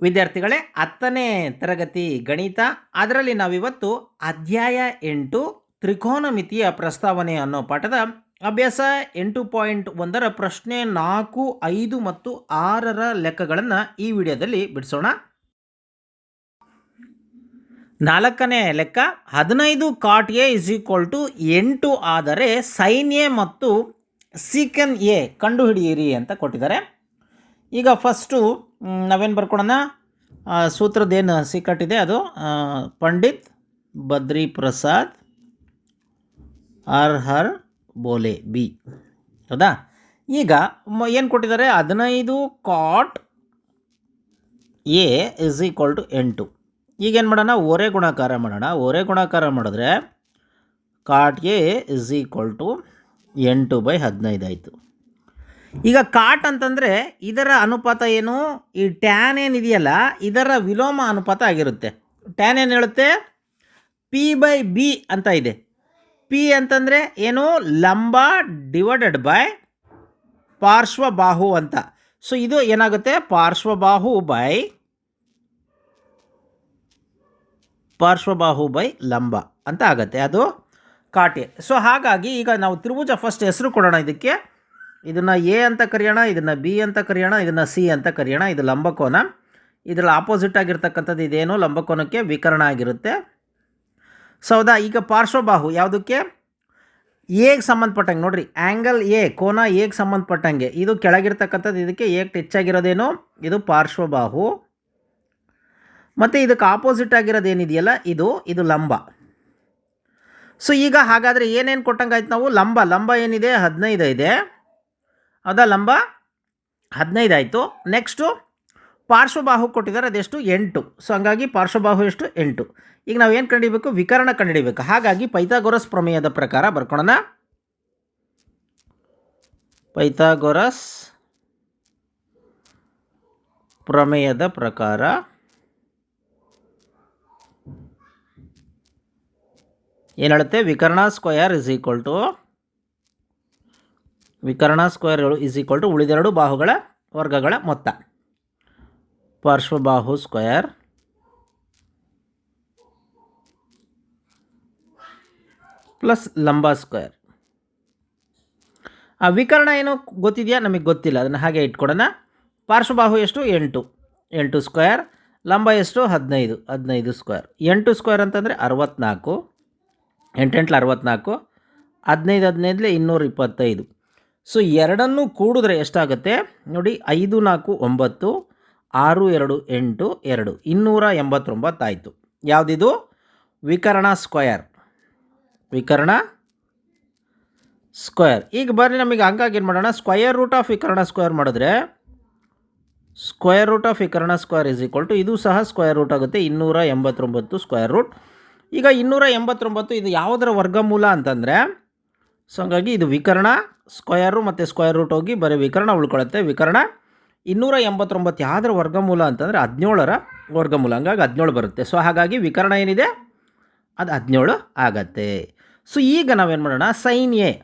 ವಿದ್ಯಾರ್ಥಿಗಳೇ, ಹತ್ತನೇ ತರಗತಿ ಗಣಿತ, ಅದರಲ್ಲಿ ನಾವಿವತ್ತು ಅಧ್ಯಾಯ ಎಂಟು ತ್ರಿಕೋನಮಿತಿಯ ಪ್ರಸ್ತಾವನೆ ಅನ್ನೋ ಪಾಠದ ಅಭ್ಯಾಸ ಎಂಟು ಪಾಯಿಂಟ್ ಒಂದರ ಪ್ರಶ್ನೆ ನಾಲ್ಕು, ಐದು ಮತ್ತು ಆರರ ಲೆಕ್ಕಗಳನ್ನು ಈ ವಿಡಿಯೋದಲ್ಲಿ ಬಿಡಿಸೋಣ. ನಾಲ್ಕನೇ ಲೆಕ್ಕ, ಹದಿನೈದು cot A is equal to ಎಂಟು ಆದರೆ ಸೈನ್ ಎ ಮತ್ತು ಸೀಕನ್ ಎ ಕಂಡುಹಿಡಿಯಿರಿ ಅಂತ ಕೊಟ್ಟಿದ್ದಾರೆ. ಈಗ ಫಸ್ಟು ನಾವೇನು ಬರ್ಕೊಳೋಣ ಸೂತ್ರದ್ದೇನು ಸಿಕ್ಕಟ್ಟಿದೆ ಅದು? ಪಂಡಿತ್ ಬದ್ರಿ ಪ್ರಸಾದ್ ಆರ್ ಹರ್ ಬೋಲೆ, ಬಿ. ಹೌದಾ? ಈಗ ಏನು ಕೊಟ್ಟಿದ್ದಾರೆ? ಹದಿನೈದು cot A is equal to ಎಂಟು. ಈಗೇನು ಮಾಡೋಣ? ಓರೆ ಗುಣಾಕಾರ ಮಾಡೋಣ. ಓರೆ ಗುಣಾಕಾರ ಮಾಡಿದ್ರೆ cot A is equal to ಎಂಟು ಬೈ ಹದಿನೈದು ಆಯಿತು. ಈಗ ಕಾಟ್ ಅಂತಂದರೆ ಇದರ ಅನುಪಾತ ಏನು? ಈ ಟ್ಯಾನ್ ಏನಿದೆಯಲ್ಲ ಇದರ ವಿಲೋಮ ಅನುಪಾತ ಆಗಿರುತ್ತೆ. ಟ್ಯಾನ್ ಏನು ಹೇಳುತ್ತೆ? ಪಿ ಬೈ ಬಿ ಅಂತ ಇದೆ. ಪಿ ಅಂತಂದರೆ ಏನು? ಲಂಬ ಡಿವೈಡೆಡ್ ಬೈ ಪಾರ್ಶ್ವಬಾಹು ಅಂತ. ಸೊ ಇದು ಏನಾಗುತ್ತೆ? ಪಾರ್ಶ್ವಬಾಹು ಬೈ ಪಾರ್ಶ್ವಬಾಹು ಬೈ ಲಂಬ ಅಂತ ಆಗುತ್ತೆ. ಅದು ಕಾಟೆ. ಸೊ ಹಾಗಾಗಿ ಈಗ ನಾವು ತ್ರಿಭುಜ ಫಸ್ಟ್ ಹೆಸರು ಕೊಡೋಣ ಇದಕ್ಕೆ. ಇದನ್ನು ಎ ಅಂತ ಕರೆಯೋಣ, ಇದನ್ನು ಬಿ ಅಂತ ಕರೆಯೋಣ, ಇದನ್ನು ಸಿ ಅಂತ ಕರೆಯೋಣ, ಇದು ಲಂಬಕೋನ. ಇದರಲ್ಲಿ ಆಪೋಸಿಟ್ ಆಗಿರ್ತಕ್ಕಂಥದ್ದು ಇದೇನು, ಲಂಬಕೋನಕ್ಕೆ ವಿಕರಣ ಆಗಿರುತ್ತೆ. ಸೊ ಹೌದಾ ಈಗ ಪಾರ್ಶ್ವಬಾಹು ಯಾವುದಕ್ಕೆ? ಎಗೆ ಸಂಬಂಧಪಟ್ಟಂಗೆ, ನೋಡಿರಿ ಆ್ಯಂಗಲ್ ಎ, ಕೋನ ಎಗೆ ಸಂಬಂಧಪಟ್ಟಂಗೆ, ಇದು ಕೆಳಗಿರ್ತಕ್ಕಂಥದ್ದು, ಇದಕ್ಕೆ ಏಕ್ ಹೆಚ್ಚಾಗಿರೋದೇನು ಇದು ಪಾರ್ಶ್ವಬಾಹು. ಮತ್ತು ಇದಕ್ಕೆ ಆಪೋಸಿಟ್ ಆಗಿರೋದು ಏನಿದೆಯಲ್ಲ ಇದು ಇದು ಲಂಬ. ಸೊ ಈಗ ಹಾಗಾದರೆ ಏನೇನು ಕೊಟ್ಟಂಗೆ ಆಯ್ತು ನಾವು? ಲಂಬ ಲಂಬ ಏನಿದೆ? ಹದಿನೈದು ಇದೆ. ಹೌದಾ ಲಂಬ ಹದಿನೈದು ಆಯಿತು. ನೆಕ್ಸ್ಟು ಪಾರ್ಶ್ವಬಾಹು ಕೊಟ್ಟಿದ್ದಾರೆ ಅದೆಷ್ಟು? ಎಂಟು. ಸೊ ಹಂಗಾಗಿ ಪಾರ್ಶ್ವಬಾಹು ಎಷ್ಟು? ಎಂಟು. ಈಗ ನಾವು ಏನು ಕಂಡಿಡಿಬೇಕು? ವಿಕರಣ ಕಂಡುಹಿಡಬೇಕು ಹಾಗಾಗಿ ಪೈಥಾಗೊರಸ್ ಪ್ರಮೇಯದ ಪ್ರಕಾರ ಬರ್ಕೊಳ್ಳೋಣ ಪೈಥಾಗೊರಸ್ ಪ್ರಮೇಯದ ಪ್ರಕಾರ ಏನು ಹೇಳುತ್ತೆ? ವಿಕರ್ಣ ಸ್ಕ್ವಯರ್ ಇಸ್ ಈಕ್ವಲ್ ಟು ವಿಕರ್ಣ ಸ್ಕ್ವೇರ್ಗಳು ಇಸ್ ಈಕ್ವಲ್ ಟು ಉಳಿದೆರಡು ಬಾಹುಗಳ ವರ್ಗಗಳ ಮೊತ್ತ. ಪಾರ್ಶ್ವಬಾಹು ಸ್ಕ್ವೇರ್ ಪ್ಲಸ್ ಲಂಬ ಸ್ಕ್ವೇರ್ ಆ ವಿಕರ್ಣ ಏನು ಗೊತ್ತಿದೆಯಾ? ನಮಗೆ ಗೊತ್ತಿಲ್ಲ. ಅದನ್ನು ಹಾಗೆ ಇಟ್ಕೊಡೋಣ. ಪಾರ್ಶ್ವಬಾಹು ಎಷ್ಟು? ಎಂಟು. ಎಂಟು ಸ್ಕ್ವೇರ್ ಲಂಬ ಎಷ್ಟು? ಹದಿನೈದು. ಹದಿನೈದು ಸ್ಕ್ವೇರ್ ಎಂಟು ಸ್ಕ್ವೇರ್ ಅಂತಂದರೆ ಅರವತ್ತ್ನಾಲ್ಕು ಎಂಟೆಂಟ್ಲ ಅರವತ್ತ್ನಾಲ್ಕು ಹದಿನೈದು ಹದಿನೈದಲೇ ಇನ್ನೂರ ಇಪ್ಪತ್ತೈದು ಸೊ ಎರಡನ್ನು ಕೂಡಿದ್ರೆ ಎಷ್ಟಾಗುತ್ತೆ? ನೋಡಿ, ಐದು, ನಾಲ್ಕು, ಒಂಬತ್ತು, ಆರು, ಎರಡು, ಎಂಟು, ಎರಡು. ಇನ್ನೂರ ಎಂಬತ್ತೊಂಬತ್ತಾಯಿತು. ಯಾವುದಿದು? ವಿಕರಣ ಸ್ಕ್ವಯರ್ ವಿಕರಣ ಸ್ಕ್ವಯರ್ ಈಗ ಬರ್ರಿ ನಮಗೆ ಹಂಗಾಗಿ ಏನು ಮಾಡೋಣ? ಸ್ಕ್ವಯರ್ ರೂಟ್ ಆಫ್ ವಿಕರಣ ಸ್ಕ್ವೇರ್ ಮಾಡಿದ್ರೆ ಸ್ಕ್ವಯರ್ ರೂಟ್ ಆಫ್ ವಿಕರಣ ಸ್ಕ್ವಯರ್ ಇಸ್ ಈಕ್ವಲ್ ಟು ಇದು ಸಹ ಸ್ಕ್ವಯರ್ ರೂಟ್ ಆಗುತ್ತೆ. ಇನ್ನೂರ ಎಂಬತ್ತೊಂಬತ್ತು ಸ್ಕ್ವಯರ್ ರೂಟ್. ಈಗ ಇನ್ನೂರ ಎಂಬತ್ತೊಂಬತ್ತು ಇದು ಯಾವುದರ ವರ್ಗಮೂಲ ಅಂತಂದರೆ ಸೊ ಹಂಗಾಗಿ ಇದು ವಿಕರ್ಣ ಸ್ಕ್ವಯರು ಮತ್ತು ಸ್ಕ್ವಯರ್ ರೂಟ್ ಹೋಗಿ ಬರೀ ವಿಕರ್ಣ ಉಳ್ಕೊಳ್ಳುತ್ತೆ. ವಿಕರ್ಣ ಇನ್ನೂರ ಎಂಬತ್ತೊಂಬತ್ತು ಯಾವುದರ ವರ್ಗಮೂಲ ಅಂತಂದರೆ ಹದಿನೇಳರ ವರ್ಗಮೂಲ. ಹಂಗಾಗಿ ಹದಿನೇಳು ಬರುತ್ತೆ. ಸೊ ಹಾಗಾಗಿ ವಿಕರ್ಣ ಏನಿದೆ? ಅದು ಹದಿನೇಳು ಆಗತ್ತೆ. ಸೊ ಈಗ ನಾವೇನು ಮಾಡೋಣ? ಸೈನ್ ಎ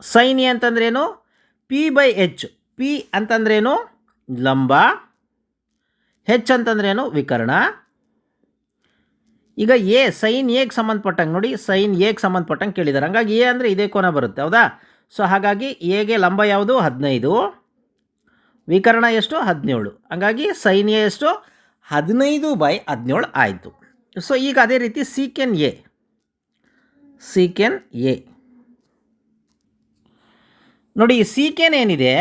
ಸೈನ್ ಎ ಅಂತಂದ್ರೇನು? ಪಿ ಬೈ ಎಚ್ ಪಿ ಅಂತಂದ್ರೇನು? ಲಂಬ. ಹೆಚ್ ಅಂತಂದ್ರೇನು? ವಿಕರ್ಣ. ಈಗ ಎ ಸೈನ್ ಎಗೆ ಸಂಬಂಧಪಟ್ಟಂಗೆ ನೋಡಿ ಸೈನ್ ಎಗೆ ಸಂಬಂಧಪಟ್ಟಂಗೆ ಕೇಳಿದ್ದಾರೆ ಹಂಗಾಗಿ ಎ ಅಂದರೆ ಇದೇ ಕೋನ ಬರುತ್ತೆ, ಹೌದಾ? ಸೊ ಹಾಗಾಗಿ ಎಗೆ ಲಂಬ ಯಾವುದು? ಹದಿನೈದು. ವಿಕರಣ ಎಷ್ಟು? ಹದಿನೇಳು. ಹಂಗಾಗಿ ಸೈನ್ ಎ ಎಷ್ಟು? ಹದಿನೈದು ಬೈ ಹದಿನೇಳು ಆಯಿತು. ಸೊ ಈಗ ಅದೇ ರೀತಿ ಸೀಕೆನ್ ಎ. ಸೀಕೆನ್ ಎ. ನೋಡಿ ಸೀಕೆನ್ ಏನಿದೆ?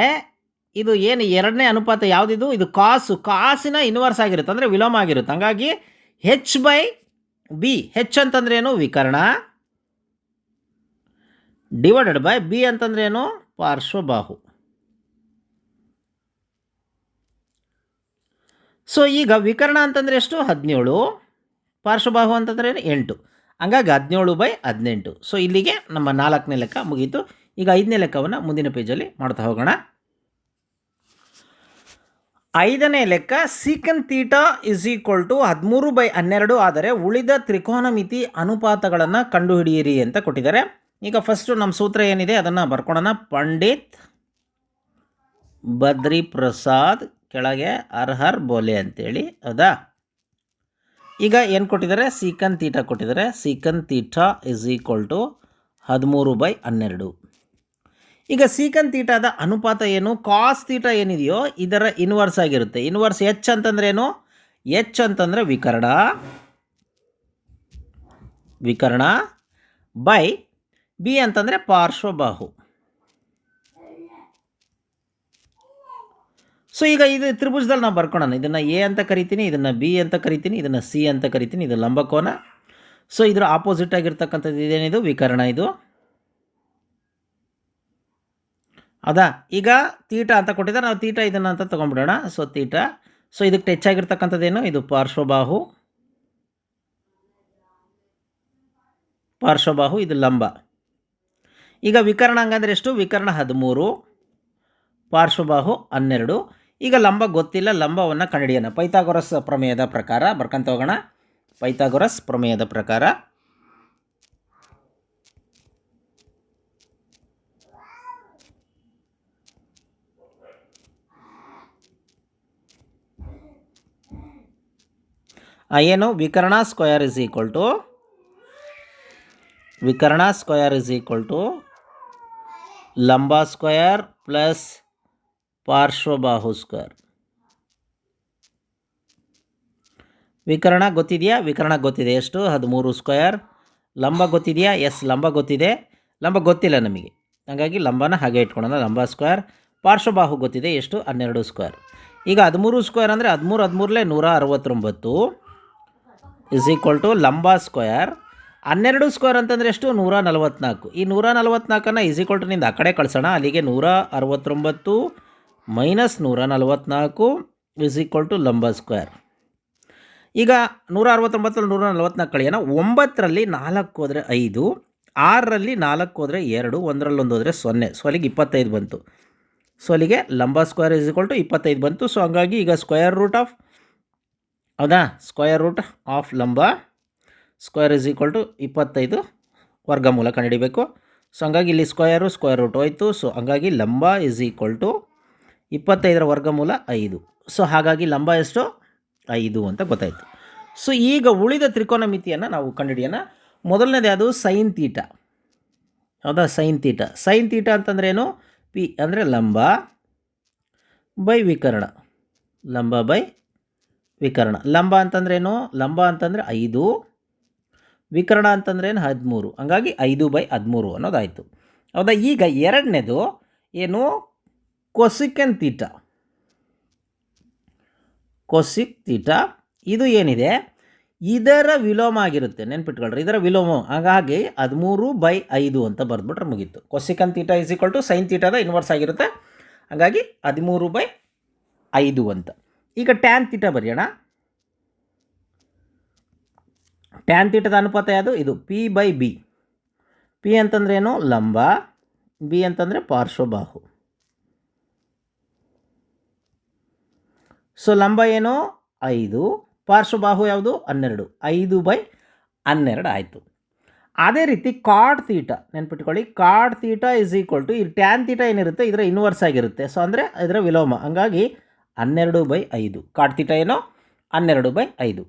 ಇದು ಏನು? ಎರಡನೇ ಅನುಪಾತ ಯಾವುದಿದು? ಇದು ಕಾಸು ಕಾಸಿನ ಇನ್ವರ್ಸ್ ಆಗಿರುತ್ತೆ, ಅಂದರೆ ವಿಲೋಮ ಆಗಿರುತ್ತೆ. ಹಂಗಾಗಿ ಹೆಚ್ ಬೈ ಬಿ ಹೆಚ್ ಅಂತಂದ್ರೇನು ವಿಕರ್ಣ. ಡಿವೈಡೆಡ್ ಬೈ ಬಿ ಅಂತಂದ್ರೇನು ಪಾರ್ಶ್ವಬಾಹು. ಸೊ ಈಗ ವಿಕರ್ಣ ಅಂತಂದರೆ ಎಷ್ಟು? ಹದಿನೇಳು. ಪಾರ್ಶ್ವಬಾಹು ಅಂತಂದ್ರೆ ಏನು? ಎಂಟು. ಹಂಗಾಗಿ ಹದಿನೇಳು ಬೈ ಹದಿನೆಂಟು. ಸೊ ಇಲ್ಲಿಗೆ ನಮ್ಮ ನಾಲ್ಕನೇ ಲೆಕ್ಕ ಮುಗೀತು. ಈಗ ಐದನೇ ಲೆಕ್ಕವನ್ನು ಮುಂದಿನ ಪೇಜಲ್ಲಿ ಮಾಡ್ತಾ ಹೋಗೋಣ. ಐದನೇ ಲೆಕ್ಕ, secant theta is equal to ಹದಿಮೂರು ಬೈ ಹನ್ನೆರಡು ಆದರೆ ಉಳಿದ ತ್ರಿಕೋನಮಿತಿ ಅನುಪಾತಗಳನ್ನು ಕಂಡುಹಿಡಿಯಿರಿ ಅಂತ ಕೊಟ್ಟಿದ್ದಾರೆ. ಈಗ ಫಸ್ಟು ನಮ್ಮ ಸೂತ್ರ ಏನಿದೆ ಅದನ್ನು ಬರ್ಕೊಳ್ಳೋಣ ಪಂಡಿತ್ ಬದ್ರಿ ಪ್ರಸಾದ್ ಕೆಳಗೆ ಅರ್ಹರ್ ಹರ್ ಬೋಲೆ ಅಂತೇಳಿ. ಹೌದಾ? ಈಗ ಏನು ಕೊಟ್ಟಿದ್ದಾರೆ? ಸೀಕನ್ ತೀಟಾ ಕೊಟ್ಟಿದ್ದಾರೆ. Secant theta is equal to ಹದಿಮೂರು ಬೈ ಹನ್ನೆರಡು. ಈಗ ಸೀಕನ್ ತೀಟಾದ ಅನುಪಾತ ಏನು? ಕಾಸ್ ತೀಟ ಏನಿದೆಯೋ ಇದರ ಇನ್ವರ್ಸ್ ಆಗಿರುತ್ತೆ. ಇನ್ವರ್ಸ್ ಎಚ್ ಅಂತಂದ್ರೆ ಏನು ಎಚ್ ಅಂತಂದರೆ ವಿಕರ್ಣ. ವಿಕರ್ಣ ಬೈ ಬಿ ಅಂತಂದರೆ ಪಾರ್ಶ್ವಬಾಹು. ಸೊ ಈಗ ಇದು ತ್ರಿಭುಜದಲ್ಲಿ ನಾವು ಬರ್ಕೊಳ್ಳೋಣ ಇದನ್ನು ಎ ಅಂತ ಕರಿತೀನಿ, ಇದನ್ನು ಬಿ ಅಂತ ಕರಿತೀನಿ, ಇದನ್ನು ಸಿ ಅಂತ ಕರಿತೀನಿ, ಇದು ಲಂಬಕೋನ. ಸೊ ಇದರ ಆಪೋಸಿಟ್ ಆಗಿರ್ತಕ್ಕಂಥದ್ದು ಇದೇನಿದು? ವಿಕರ್ಣ ಇದು. ಹೌದಾ ಈಗ ತೀಟ ಅಂತ ಕೊಟ್ಟಿದ್ದಾರೆ. ನಾವು ತೀಟ ಇದನ್ನು ಅಂತ ತೊಗೊಂಡ್ಬಿಡೋಣ. So theta. ಸೊ ಇದಕ್ಕೆ ಟಚ್ ಆಗಿರ್ತಕ್ಕಂಥದ್ದೇನು ಇದು ಪಾರ್ಶ್ವಬಾಹು. ಪಾರ್ಶ್ವಬಾಹು, ಇದು ಲಂಬ. ಈಗ ವಿಕರ್ಣ ಹಂಗಂದ್ರೆ ಎಷ್ಟು? ವಿಕರ್ಣ ಹದಿಮೂರು, ಪಾರ್ಶ್ವಬಾಹು ಹನ್ನೆರಡು. ಈಗ ಲಂಬ ಗೊತ್ತಿಲ್ಲ, ಲಂಬವನ್ನು ಕಂಡುಹಿಡಿಯೋಣ. ಪೈಥಾಗೊರಸ್ ಪ್ರಮೇಯದ ಪ್ರಕಾರ, ಬರ್ಕೊಂತ ಹೋಗೋಣ. ಪೈಥಾಗೊರಸ್ ಪ್ರಮೇಯದ ಪ್ರಕಾರ. ಏನು? ವಿಕರ್ಣ ಸ್ಕ್ವಯರ್ ಇಸ್ ಈಕ್ವಲ್ ಟು ವಿಕರ್ಣ ಸ್ಕ್ವಯರ್ ಇಸ್ ಈಕ್ವಲ್ ಟು ಲಂಬ ಸ್ಕ್ವಯರ್ ಪ್ಲಸ್ ಪಾರ್ಶ್ವಬಾಹು ಸ್ಕ್ವೇರ್ ವಿಕರ್ಣ ಗೊತ್ತಿದೆಯಾ? ವಿಕರ್ಣ ಗೊತ್ತಿದೆ. ಎಷ್ಟು? ಹದಿಮೂರು ಸ್ಕ್ವಯರ್ ಲಂಬ ಗೊತ್ತಿದೆಯಾ? ಎಸ್, ಲಂಬ ಗೊತ್ತಿದೆ. ಲಂಬ ಗೊತ್ತಿಲ್ಲ ನಮಗೆ. ಹಾಗಾಗಿ ಲಂಬನ ಹಾಗೆ ಇಟ್ಕೊಳ್ಳೋಣ. ಲಂಬ ಸ್ಕ್ವೇರ್ ಪಾರ್ಶ್ವಬಾಹು ಗೊತ್ತಿದೆ. ಎಷ್ಟು? ಹನ್ನೆರಡು ಸ್ಕ್ವೇರ್ ಈಗ ಹದಿಮೂರು ಸ್ಕ್ವೇರ್ ಅಂದರೆ ಹದಿಮೂರು ಹದಿಮೂರಲೇ ನೂರ ಅರವತ್ತೊಂಬತ್ತು. ಇಸ್ ಈಕ್ವಲ್ ಟು ಲಂಬ ಸ್ಕ್ವಯರ್ ಹನ್ನೆರಡು ಸ್ಕ್ವೇರ್ ಅಂತಂದರೆ ಎಷ್ಟು? ನೂರ ನಲವತ್ನಾಲ್ಕು ಈ ನೂರ ನಲವತ್ನಾಲ್ಕನ್ನು ಇಸ್ ಈಕ್ವಲ್ ಟು ನಿಂದ ಆ ಕಡೆ ಕಳ್ಸೋಣ. ಅಲ್ಲಿಗೆ ನೂರ ಅರವತ್ತೊಂಬತ್ತು ಮೈನಸ್ ನೂರ ನಲವತ್ತ್ನಾಲ್ಕು ಇಸ್ ಈಕ್ವಲ್ ಟು ಲಂಬ ಸ್ಕ್ವೇರ್ ಈಗ ನೂರ ಅರವತ್ತೊಂಬತ್ತರಲ್ಲಿ ನೂರ ನಲವತ್ನಾಲ್ಕು ಕಳೆಯೋಣ. ಒಂಬತ್ತರಲ್ಲಿ ನಾಲ್ಕು ಹೋದರೆ ಐದು. ಆರರಲ್ಲಿ ನಾಲ್ಕು ಹೋದರೆ ಎರಡು. ಒಂದರಲ್ಲಿ ಒಂದು ಹೋದರೆ ಸೊನ್ನೆ. ಸೊ ಅಲ್ಲಿಗೆ ಇಪ್ಪತ್ತೈದು ಬಂತು. ಸೊ ಅಲ್ಲಿಗೆ ಲಂಬ ಸ್ಕ್ವೇರ್ ಇಸ್ ಈಕ್ವಲ್ ಟು ಇಪ್ಪತ್ತೈದು ಬಂತು. ಸೊ ಹಂಗಾಗಿ ಈಗ ಸ್ಕ್ವೇರ್ ರೂಟ್ ಆಫ್ ಹೌದಾ? ಸ್ಕ್ವಯರ್ ರೂಟ್ ಆಫ್ ಲಂಬ ಸ್ಕ್ವಯರ್ ಇಸ್ ಈಕ್ವಲ್ ಟು ಇಪ್ಪತ್ತೈದು ವರ್ಗಮೂಲ ಕಂಡುಹಿಡಿಬೇಕು. ಸೊ ಹಂಗಾಗಿ ಇಲ್ಲಿ ಸ್ಕ್ವಯರು ಸ್ಕ್ವಯರ್ ರೂಟ್ ಹೋಯಿತು. ಸೊ ಹಂಗಾಗಿ ಲಂಬ ಇಸ್ ಈಕ್ವಲ್ ಟು ಇಪ್ಪತ್ತೈದರ ವರ್ಗಮೂಲ ಐದು. ಸೊ ಹಾಗಾಗಿ ಲಂಬ ಎಷ್ಟು? ಐದು ಅಂತ ಗೊತ್ತಾಯಿತು. ಸೊ ಈಗ ಉಳಿದ ತ್ರಿಕೋನ ಮಿತಿಯನ್ನು ನಾವು ಕಂಡುಹಿಡಿಯೋಣ. ಮೊದಲನೇದು ಯಾವುದು? ಸೈನ್ ತೀಟ ಹೌದಾ? ಸೈನ್ ತೀಟ ಸೈನ್ ತೀಟ ಅಂತಂದ್ರೇನು ಪಿ ಅಂದರೆ ಲಂಬ ಬೈ ವಿಕರಣ. ಲಂಬ ಬೈ ವಿಕರ್ಣ. ಲಂಬ ಅಂತಂದ್ರೇನು? ಲಂಬ ಅಂತಂದರೆ ಐದು, ವಿಕರಣ ಅಂತಂದ್ರೇನು ಹದಿಮೂರು. ಹಂಗಾಗಿ ಐದು ಬೈ ಹದಿಮೂರು ಅನ್ನೋದಾಯಿತು. ಹೌದಾ? ಈಗ ಎರಡನೇದು ಏನು? ಕೊಸಿಕನ್ ತೀಟ ಕೊಸಿಕ್ ತೀಟ ಇದು ಏನಿದೆ? ಇದರ ವಿಲೋಮ ಆಗಿರುತ್ತೆ. ನೆನ್ಪಿಟ್ಕೊಳ್ರಿ, ಇದರ ವಿಲೋಮ. ಹಾಗಾಗಿ ಹದಿಮೂರು ಬೈ ಐದು ಅಂತ ಬರೆದ್ಬಿಟ್ರೆ ಮುಗೀತು. Cosecant theta is equal to sine ತೀಟದ inverse ಆಗಿರುತ್ತೆ. ಹಾಗಾಗಿ ಹದಿಮೂರು ಬೈ ಐದು ಅಂತ. ಈಗ ಟ್ಯಾನ್ ತೀಟ ಬರೆಯೋಣ. ಟ್ಯಾನ್ ತೀಟದ ಅನುಪಾತ ಯಾವುದು? ಇದು ಪಿ ಬೈ ಬಿ ಪಿ ಅಂತಂದ್ರೆ ಏನು? ಲಂಬ. ಬಿ ಅಂತಂದರೆ ಪಾರ್ಶ್ವಬಾಹು. ಸೊ ಲಂಬ ಏನು? ಐದು. ಪಾರ್ಶ್ವಬಾಹು ಯಾವುದು? ಹನ್ನೆರಡು. ಐದು ಬೈ ಹನ್ನೆರಡು ಆಯಿತು. ಅದೇ ರೀತಿ ಕಾಡ್ ತೀಟ ನೆನ್ಪಿಟ್ಕೊಳ್ಳಿ. Cot theta is equal to ಈ ಟ್ಯಾನ್ ತೀಟ ಏನಿರುತ್ತೆ? ಇದರ ಇನ್ವರ್ಸ್ ಆಗಿರುತ್ತೆ. ಸೊ ಅಂದರೆ ಇದರ ವಿಲೋಮ. ಹಂಗಾಗಿ ಹನ್ನೆರಡು ಬೈ ಐದು. ಕಾಟ್ತೀಟ ತೀಟ ಏನು? ಹನ್ನೆರಡು ಬೈ ಐದು.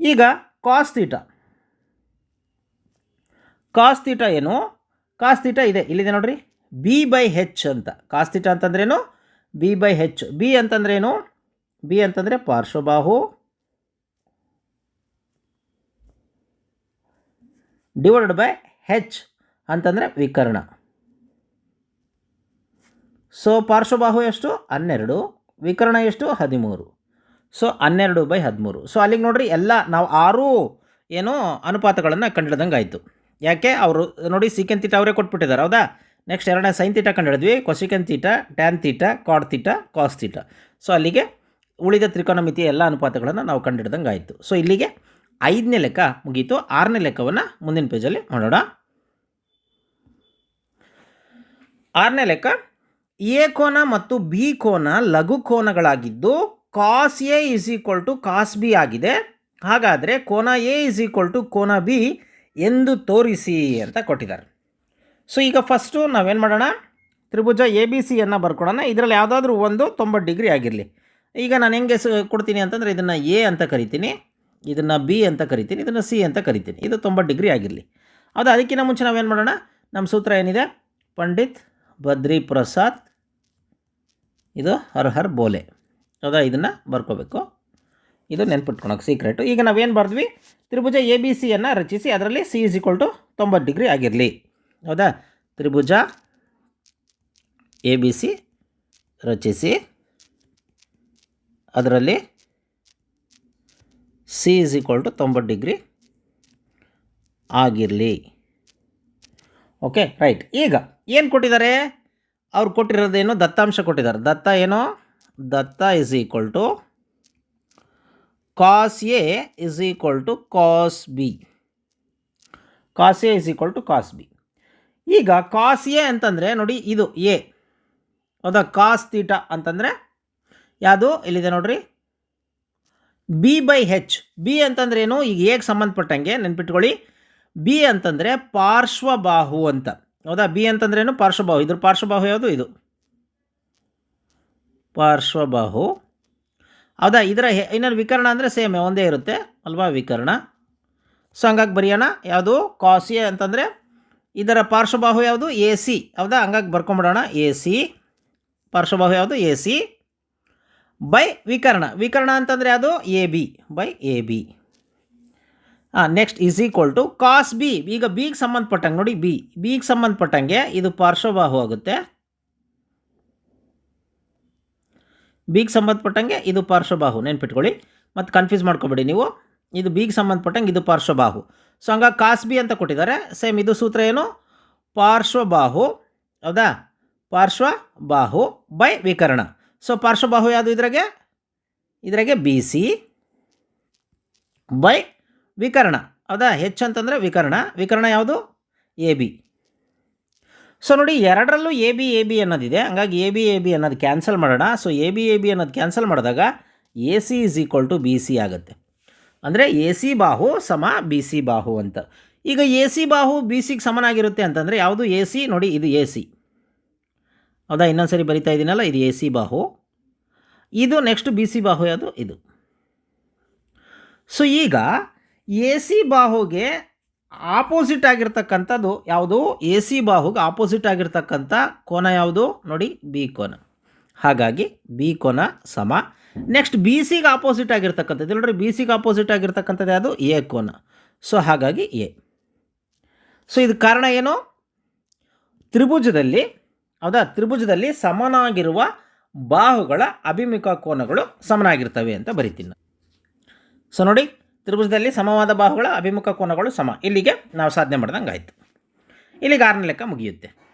ಈಗ ಕಾಸ್ ತೀಟ ಕಾಸ್ ತೀಟ ಏನು? ಕಾಸ್ ತೀಟ ಇದೆ. ಇಲ್ಲಿದೆ ನೋಡ್ರಿ. ಬಿ ಬೈ ಹೆಚ್ ಅಂತ. ಕಾಸ್ ತೀಟ ಅಂತಂದ್ರೇನು ಬಿ ಬೈ ಹೆಚ್ ಬಿ ಅಂತಂದ್ರೇನು ಬಿ ಅಂತಂದರೆ ಪಾರ್ಶ್ವಬಾಹು. ಡಿವೈಡೆಡ್ ಬೈ ಹೆಚ್ ಅಂತಂದರೆ ವಿಕರ್ಣ. ಸೊ ಪಾರ್ಶ್ವಬಾಹು ಎಷ್ಟು? ಹನ್ನೆರಡು. ವಿಕರ್ಣ ಎಷ್ಟು? ಹದಿಮೂರು. ಸೊ ಹನ್ನೆರಡು ಬೈ ಹದಿಮೂರು. ಸೊ ಅಲ್ಲಿಗೆ ನೋಡಿರಿ ಎಲ್ಲ ನಾವು ಆರು ಏನು ಅನುಪಾತಗಳನ್ನು ಕಂಡಿಡ್ದಂಗೆ ಆಯಿತು ಯಾಕೆ? ಅವರು ನೋಡಿ ಸೀಕೆನ್ ತೀಟ ಅವರೇ ಕೊಟ್ಬಿಟ್ಟಿದ್ದಾರೆ ಹೌದಾ? ನೆಕ್ಸ್ಟ್ ಎರಡನೇ sine theta ಕಂಡಿಡಿದ್ವಿ. Cosecant theta tan theta cot theta cos theta so ಅಲ್ಲಿಗೆ ಉಳಿದ ತ್ರಿಕೋನಮಿತಿಯ ಎಲ್ಲ ಅನುಪಾತಗಳನ್ನು ನಾವು ಕಂಡಿಡ್ದಂಗೆ ಆಯಿತು ಸೊ ಇಲ್ಲಿಗೆ ಐದನೇ ಲೆಕ್ಕ ಮುಗೀತು. ಆರನೇ ಲೆಕ್ಕವನ್ನು ಮುಂದಿನ ಪೇಜಲ್ಲಿ ಮಾಡೋಣ. ಆರನೇ ಲೆಕ್ಕ ಎ ಕೋನ ಮತ್ತು ಬಿ ಕೋನ ಲಘು ಕೋನಗಳಾಗಿದ್ದು cos A is equal to cos B ಆಗಿದೆ. ಹಾಗಾದರೆ ಕೋನ ಎ ಇಸ್ ಈಕ್ವಲ್ ಟು ಕೋನ ಬಿ ಎಂದು ತೋರಿಸಿ ಅಂತ ಕೊಟ್ಟಿದ್ದಾರೆ. ಸೊ ಈಗ ಫಸ್ಟು ನಾವೇನು ಮಾಡೋಣ? ತ್ರಿಭುಜ ಎ ಬಿ ಸಿಯನ್ನು ಬರ್ಕೊಡೋಣ. ಇದರಲ್ಲಿ ಯಾವುದಾದ್ರೂ ಒಂದು ತೊಂಬತ್ತು ಡಿಗ್ರಿ ಆಗಿರಲಿ. ಈಗ ನಾನು ಹೆಂಗೆ ಸ ಕೊಡ್ತೀನಿ ಅಂತಂದರೆ ಇದನ್ನು ಎ ಅಂತ ಕರಿತೀನಿ, ಇದನ್ನು ಬಿ ಅಂತ ಕರಿತೀನಿ, ಇದನ್ನು ಸಿ ಅಂತ ಕರಿತೀನಿ. ಇದು ತೊಂಬತ್ತು ಡಿಗ್ರಿ ಆಗಿರಲಿ. ಅದು ಅದಕ್ಕಿಂತ ಮುಂಚೆ ನಾವೇನು ಮಾಡೋಣ? ನಮ್ಮ ಸೂತ್ರ ಏನಿದೆ? ಪಂಡಿತ್ ಬದ್ರಿ ಪ್ರಸಾದ್ ಇದು ಹರ್ ಹರ್ ಬೋಲೆ. ಹೌದಾ? ಇದನ್ನು ಬರ್ಕೋಬೇಕು. ಇದು ನೆನ್ಪಿಟ್ಕೊಳಕ್ಕೆ ಸೀಕ್ರೆಟು ಈಗ ನಾವೇನು ಬರೆದ್ವಿ? ತ್ರಿಭುಜ ಎ ಬಿ ಸಿಯನ್ನು ರಚಿಸಿ, ಅದರಲ್ಲಿ ಸಿ ಇಸ್ ಈಕ್ವಲ್ ಟು ತೊಂಬತ್ತು ಡಿಗ್ರಿ ಆಗಿರಲಿ. ಹೌದಾ? ತ್ರಿಭುಜ ಎ ಬಿ ಸಿ ರಚಿಸಿ, ಅದರಲ್ಲಿ ಸಿ ಇಸ್ ಈಕ್ವಲ್ ಟು ತೊಂಬತ್ತು ಡಿಗ್ರಿ ಆಗಿರಲಿ. ಓಕೆ ರೈಟ್ ಈಗ ಏನು ಕೊಟ್ಟಿದ್ದಾರೆ? ಅವ್ರು ಕೊಟ್ಟಿರೋದೇನು ದತ್ತಾಂಶ ಕೊಟ್ಟಿದ್ದಾರೆ. ದತ್ತ ಏನು? ದತ್ತ is equal to cos A is equal to cos B cos A is equal to cos B ಈಗ ಕಾಸ್ ಎ ಅಂತಂದರೆ ನೋಡಿ ಇದು ಎ ಹೌದಾ? ಕಾಸ್ ತೀಟ ಅಂತಂದರೆ ಯಾವುದು? ಇಲ್ಲಿದೆ ನೋಡ್ರಿ? ಬಿ ಬೈ ಹೆಚ್ ಬಿ ಅಂತಂದ್ರೆ ಏನು? ಈಗ ಹೇಗೆ ಸಂಬಂಧಪಟ್ಟಂಗೆ ನೆನ್ಪಿಟ್ಕೊಳ್ಳಿ. ಬಿ ಅಂತಂದರೆ ಪಾರ್ಶ್ವಬಾಹು ಅಂತ. ಹೌದಾ? ಬಿ ಅಂತಂದ್ರೆ ಏನು? ಪಾರ್ಶ್ವಬಾಹು. ಇದ್ರ ಪಾರ್ಶ್ವಬಾಹು ಯಾವುದು? ಇದು. ಪಾರ್ಶ್ವಬಾಹು. ಹೌದಾ? ಇದರ ಇನ್ನೊಂದು ವಿಕರಣ ಅಂದರೆ ಸೇಮ್, ಒಂದೇ ಇರುತ್ತೆ. ಅಲ್ವಾ ವಿಕರಣ? ಸೊ, ಹಂಗಾಗಿ ಬರೆಯೋಣ. ಯಾವುದು? ಕಾಸ್ ಎ ಅಂತಂದರೆ ಇದರ ಪಾರ್ಶ್ವಬಾಹು ಯಾವುದು? ಎ ಸಿ ಹೌದಾ? ಹಂಗಾಗಿ ಬರ್ಕೊಂಬಿಡೋಣ. ಎ ಸಿ ಪಾರ್ಶ್ವಬಾಹು ಯಾವುದು? ಎ ಸಿ ಬೈ ವಿಕರ್ಣ. ವಿಕರ್ಣ ಅಂತಂದರೆ ಅದು A B by A B next is equal to cos B ಈಗ ಬಿಗೆ ಸಂಬಂಧಪಟ್ಟಂಗೆ ನೋಡಿ ಬಿ ಬಿಗೆ ಸಂಬಂಧಪಟ್ಟಂಗೆ ಇದು ಪಾರ್ಶ್ವಬಾಹು ಆಗುತ್ತೆ. ಬಿಗೆ ಸಂಬಂಧಪಟ್ಟಂಗೆ ಇದು ಪಾರ್ಶ್ವಬಾಹು. ನೆನ್ಪಿಟ್ಕೊಳ್ಳಿ. ಮತ್ತು ಕನ್ಫ್ಯೂಸ್ ಮಾಡ್ಕೊಬೇಡಿ ನೀವು. ಇದು ಬಿಗೆ ಸಂಬಂಧಪಟ್ಟಂಗೆ ಇದು ಪಾರ್ಶ್ವಬಾಹು. ಸೊ ಹಂಗಾಗಿ ಕಾಸ್ ಬಿ ಅಂತ ಕೊಟ್ಟಿದ್ದಾರೆ. ಸೇಮ್ ಇದು ಸೂತ್ರ ಏನು? ಪಾರ್ಶ್ವಬಾಹು. ಹೌದಾ? ಪಾರ್ಶ್ವಬಾಹು ಬೈ ವಿಕರಣ. ಸೊ ಪಾರ್ಶ್ವಬಾಹು ಯಾವುದು ಇದ್ರಾಗೆ? ಇದ್ರಾಗೆ ಬಿ ಸಿ ಬೈ ವಿಕರ್ಣ. ಹೌದಾ ಹೆಚ್ಚು ಅಂತಂದರೆ ವಿಕರ್ಣ. ವಿಕರ್ಣ ಯಾವುದು? ಎ ಬಿ ಸೊ ನೋಡಿ ಎರಡರಲ್ಲೂ ಎ ಬಿ ಎ ಬಿ ಅನ್ನೋದಿದೆ. ಹಂಗಾಗಿ ಎ ಬಿ ಎ ಬಿ ಅನ್ನೋದು ಕ್ಯಾನ್ಸಲ್ ಮಾಡೋಣ. So A B A B ಅನ್ನೋದು ಕ್ಯಾನ್ಸಲ್ ಮಾಡಿದಾಗ A C is equal to B C ಆಗುತ್ತೆ. ಅಂದರೆ ಎ ಸಿ ಬಾಹು ಸಮ ಬಿ ಸಿ ಬಾಹು ಅಂತ. ಈಗ ಎ ಸಿ ಬಾಹು ಬಿ ಸಿಗೆ ಸಮನಾಗಿರುತ್ತೆ ಅಂತಂದರೆ ಯಾವುದು? ಎ ಸಿ ನೋಡಿ ಇದು ಎ ಸಿ ಹೌದಾ? ಇನ್ನೊಂದು ಸರಿ ಬರಿತಾ ಇದ್ದೀನಲ್ಲ ಇದು ಎ ಸಿ ಬಾಹು. ಇದು ನೆಕ್ಸ್ಟ್ ಬಿ ಸಿ ಬಾಹು ಯಾವುದು? ಇದು. ಸೊ ಈಗ ಎ ಸಿ ಬಾಹುಗೆ ಆಪೋಸಿಟ್ ಆಗಿರ್ತಕ್ಕಂಥದ್ದು ಯಾವುದು? ಎ ಸಿ ಬಾಹುಗೆ ಆಪೋಸಿಟ್ ಆಗಿರ್ತಕ್ಕಂಥ ಕೋನ ಯಾವುದು? ನೋಡಿ, ಬಿ ಕೋನ. ಹಾಗಾಗಿ ಬಿ ಕೋನ ಸಮ. ನೆಕ್ಸ್ಟ್, ಬಿ ಸಿಗೆ ಆಪೋಸಿಟ್ ಆಗಿರ್ತಕ್ಕಂಥದ್ದು. ನೋಡ್ರಿ, ಬಿ ಸಿಗೆ ಆಪೋಸಿಟ್ ಆಗಿರ್ತಕ್ಕಂಥದ್ದು ಯಾವುದು? ಎ ಕೋನ. ಸೊ, ಹಾಗಾಗಿ ಎ. ಸೊ, ಇದು ಕಾರಣ ಏನು? ತ್ರಿಭುಜದಲ್ಲಿ, ಹೌದಾ? ತ್ರಿಭುಜದಲ್ಲಿ ಸಮನಾಗಿರುವ ಬಾಹುಗಳ ಅಭಿಮುಖ ಕೋನಗಳು ಸಮನಾಗಿರ್ತವೆ ಅಂತ ಬರಿತೀನಿ. ಸೊ, ನೋಡಿ. ತ್ರಿಭುಜದಲ್ಲಿ ಸಮವಾದ ಬಾಹುಗಳ ಅಭಿಮುಖ ಕೋನಗಳು ಸಮ. ಇಲ್ಲಿಗೆ ನಾವು ಸಾಧನೆ ಮಾಡ್ದಂಗೆ ಆಯಿತು ಇಲ್ಲಿಗೆ ಆರನೇ ಲೆಕ್ಕ ಮುಗಿಯುತ್ತೆ.